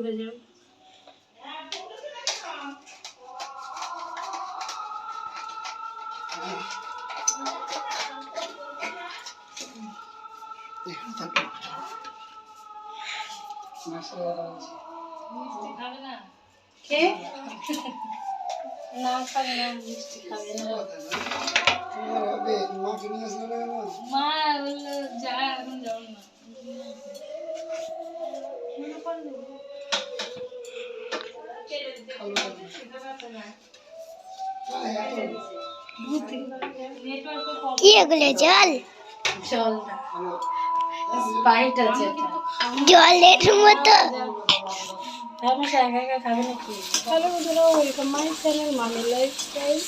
উড়ে যাবে এখানে থাকবে মশলা আছে মিষ্টি খাবে না খাবে না মিষ্টি খাবে না। মাকে নিয়ে আসলে না মা বলল যা এখন যাও না? কি এগুলো জল হ্যালো। স্পাইট জলের মতো আমি একা একা খাবে নাকি হ্যালো বন্ধুরা welcome my channel Mami lifestyle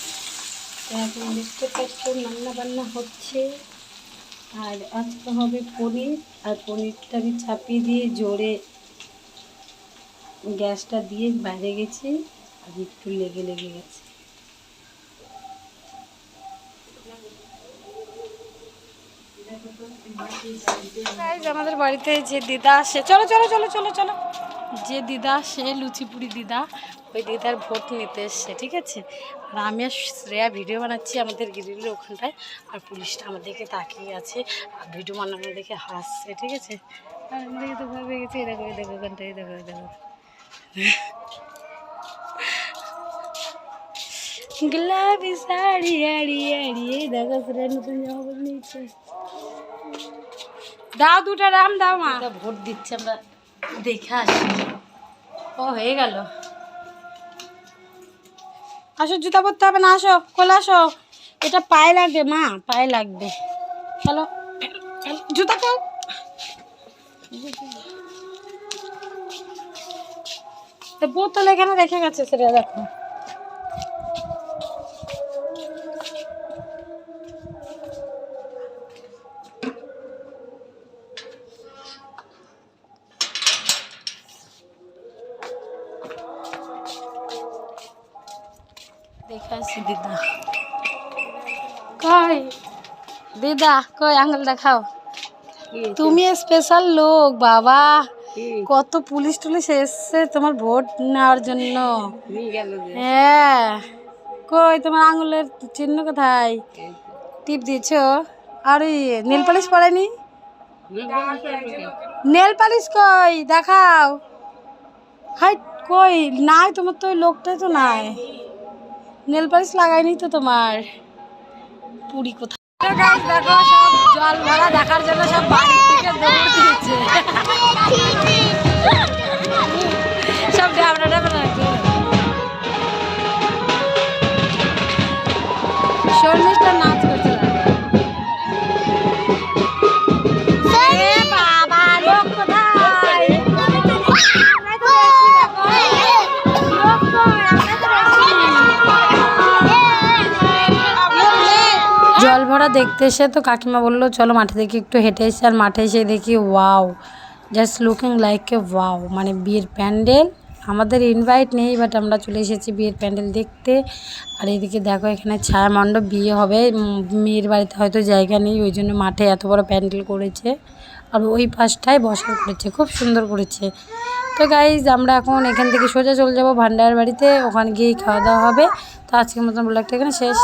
এখন দেখতে পাচ্ছ রান্না বান্না হচ্ছে আর আজকে হবে পনির আর পনিরটা আমি চাপিয়ে দিয়ে জোরে গ্যাসটা দিয়ে বাইরে গেছি আর একটু লেগে লেগে গেছে। আমাদের বাড়িতে যে দিদা আসে, চলো চলো চলো চলো চলো। যে দিদা সে লুচিপুরি দিদা, ওই দিদার ভোট নিতে এসছে, ঠিক আছে? আর আমি আর শ্রেয়া ভিডিও বানাচ্ছি আমাদের গিরিলের ওখানটায়, আর পুলিশটা আমাদেরকে তাকিয়ে আছে, আর ভিডিও বানানো দেখে হাসছে, ঠিক আছে? আর আমি দেখে তো পেয়ে গেছি, এই দেখো ওখানটায় দেখো দেখো। গুলাবি শাড়ি আড়ি এই দেখো নতুন জামা পরে নিয়েছে দাও দুটো রাম দাও মা ভোট দিচ্ছে আমরা দেখে আসি ও হয়ে গেল আসো জুতা পরতে হবে না আসো কোলে আসো এটা পায়ে লাগবে মা পায়ে লাগবে চলো জুতা খাও বোতল এখানে রেখে গেছে সেটা দেখো। দিদা। কই? দিদা কই আঙুল দেখাও। তুমি স্পেশাল লোক বাবা। কত পুলিশ টুলিশ এসছে তোমার ভোট নেওয়ার জন্য। হ্যাঁ। কই তোমার আঙুলের চিহ্ন কোথায়? টিপ দিয়েছ? আর ওই নেল পালিশ পড়েনি? নেল পালিশ কই? দেখাও। হাই কই? নাই তোমার তো ওই লোকটাই তো নাই। নেল পালিশ লাগাইনি তো তোমার। পুরি কোথায়? দেখো সব জল ভরা দেখার জন্য সব বাড়ির থেকে দৌড় দিয়েছে জল ভরা দেখতে এসে তো কাকিমা বলল, চলো মাঠে দেখি একটু হেঁটে এসে। আর মাঠে এসে দেখি, wow just looking like a wow মানে বিয়ের প্যান্ডেল, আমাদের ইনভাইট নেই বাট আমরা চলে এসেছি বিয়ের প্যান্ডেল দেখতে। আর এদিকে দেখো, এখানে ছায়া মণ্ডপ বিয়ে হবে। মেয়ের বাড়িতে হয়তো জায়গা নেই, ওই জন্য মাঠে এত বড় প্যান্ডেল করেছে। আর ওই পাশটায় বসার করেছে, খুব সুন্দর করেছে। তো গাইজ আমরা এখন এখান থেকে সোজা চলে যাব ভান্ডার বাড়িতে ওখানে গিয়ে খাওয়া দাওয়া হবে। তো আজকের মতন ব্লগটা এখানে শেষ।